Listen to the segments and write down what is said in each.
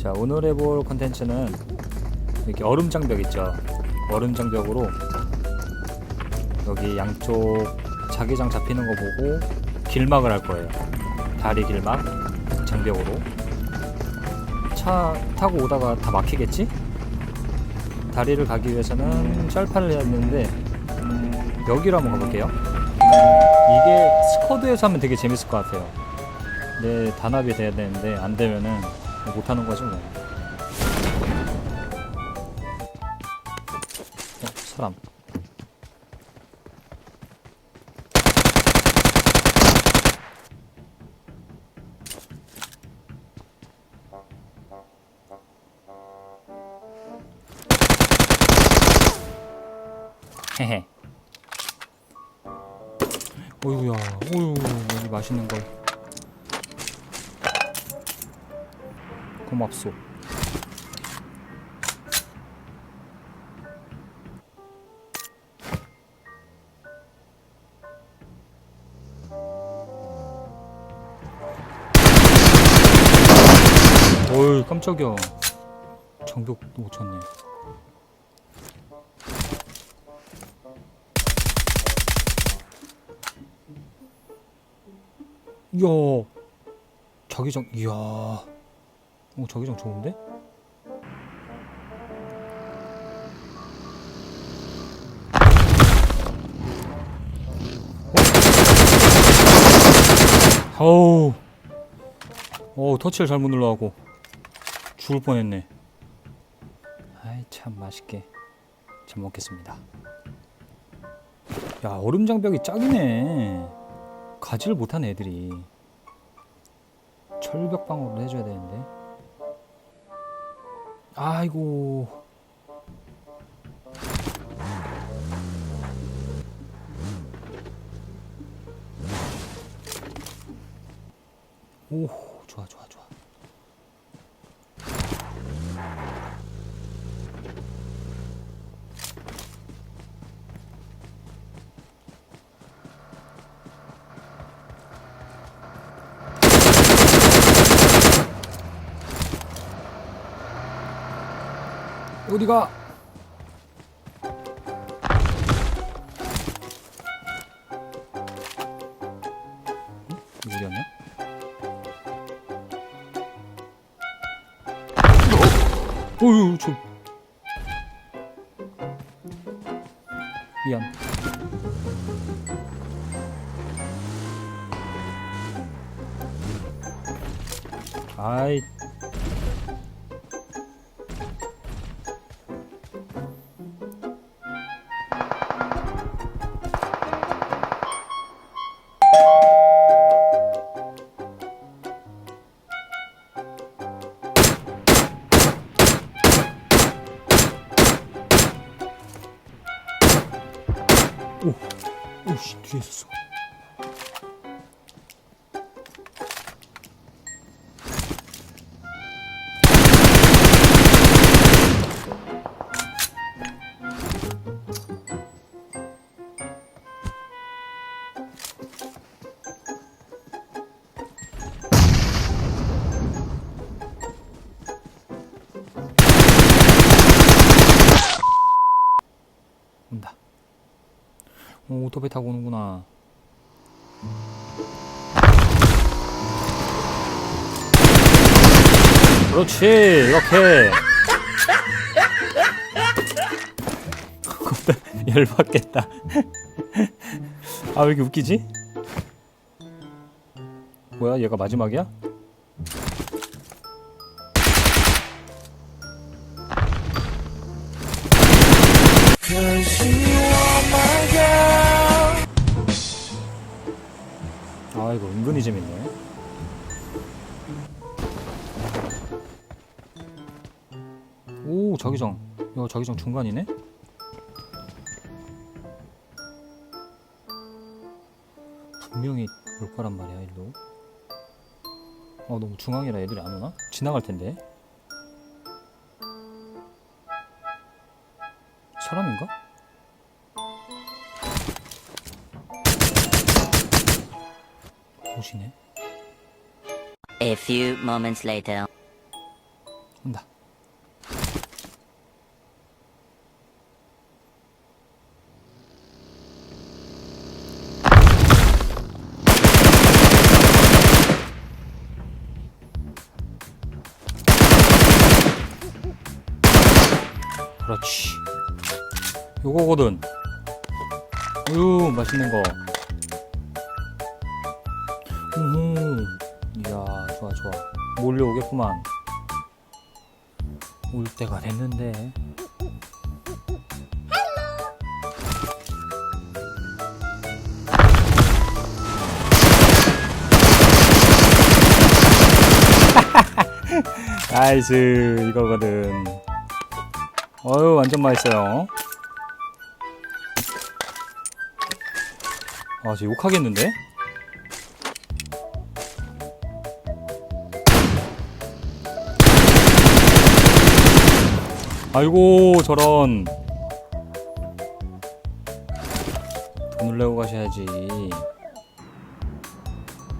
자 오늘 해볼 컨텐츠는 이렇게 얼음 장벽 있죠? 얼음 장벽으로 여기 양쪽 자기장 잡히는 거 보고 길막을 할 거예요. 다리 길막 장벽으로. 차 타고 오다가 다 막히겠지? 다리를 가기 위해서는 짤파를 해야 되는데 여기로 한번 가볼게요. 이게 스쿼드에서 하면 되게 재밌을 것 같아요. 내 단합이 돼야 되는데 안 되면은 못하는 거지 뭐. 사람. 헤헤. 어이구야, 어유 여기 맛있는 걸. 고맙소. 어이 깜짝이야. 정벽 못 쳤네. 이야 자기장 이야 오 자기장 좋은데? 어? 어우 어우 터치를 잘못 눌러가고 죽을 뻔했네. 아이 참 맛있게 잘 먹겠습니다. 야 얼음 장벽이 짝이네. 가지를 못한 애들이 철벽 방어를 해줘야 되는데. 아이고. 오 좋아 좋아 좋아 어디가? 어휴 저 미안 아이 오, 오씨 뒤에 있었어. 오, 오토바이 타고 오는구나. 그렇지, 이렇게. 열받겠다. 아, 왜 이렇게 웃기지? 뭐야, 얘가 마지막이야? 아, 이거 은근히 재밌네. 오, 자기장 야 자기장 중간이네 분명히 올 거란 말이야 일로 어 너무 중앙이라 애들이 안 오나? 지나갈 텐데 사람인가? 옷이네. A few moments later. 온다. 그렇지. 요거거든. 우유 맛있는 거 몰려오겠구만. 올 때가 됐는데. 나이스 이거거든. 어유 완전 맛있어요. 아 저 욕하겠는데? 아이고 저런. 돈을 내고 가셔야지.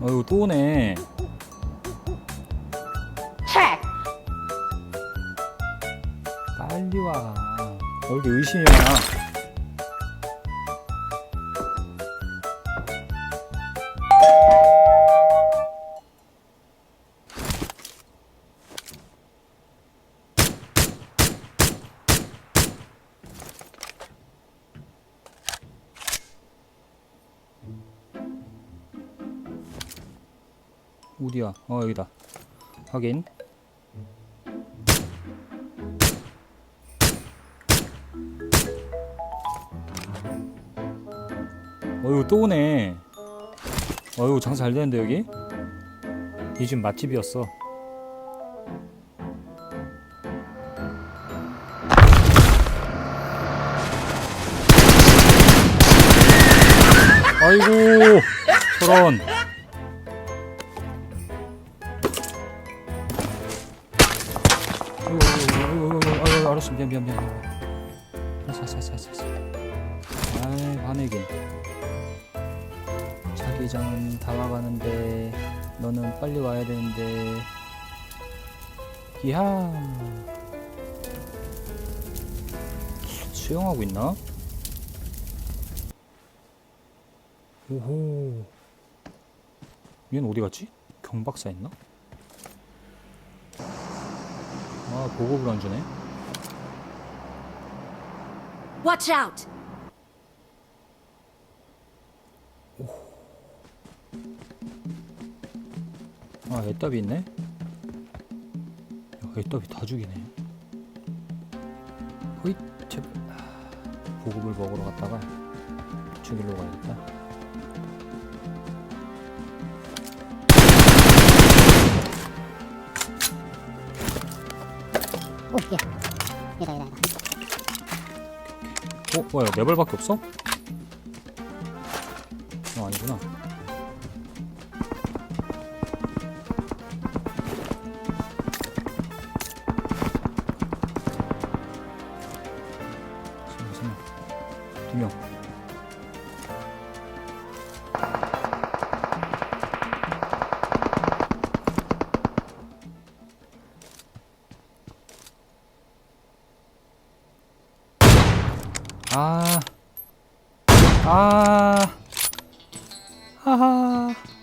아이고 또 오네. 빨리 와. 여기 의심이 많아 어디야 어 여기다. 확인. 어이구 또 오네. 어이구 장사 잘 되는데 여기? 이 집 맛집이었어. 아이고 저런 자기장은 다 와가는데 너는 빨리 와야 되는데 이야 수영하고 있나? 오호 얘는 어디 갔지? 경박사 있나? 아 보급을 안 주네 Watch out! 아 애답이 있네 야 애답이 다 죽이네 허이 제발 아, 보급을 먹으러 갔다가 죽이러 가야겠다 오, 얘. 얘다, 얘다, 얘다. 어? 뭐야 네 발밖에 없어? 어 아, 아, 하하.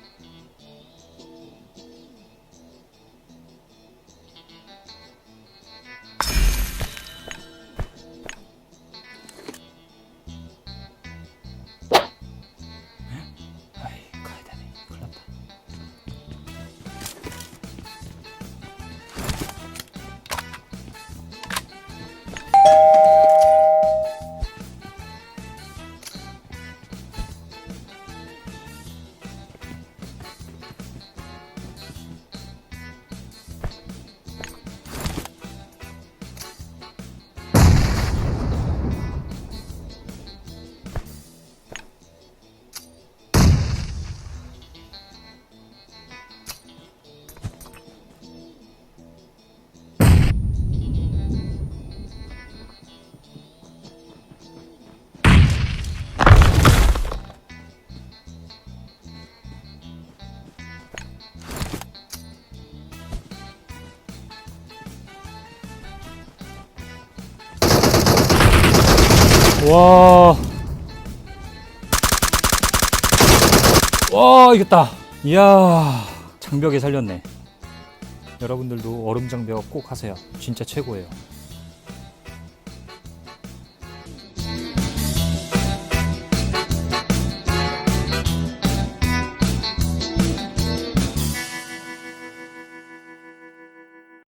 와. 와, 이겼다. 이야, 장벽에 살렸네. 여러분들도 얼음 장벽 꼭 하세요. 진짜 최고예요.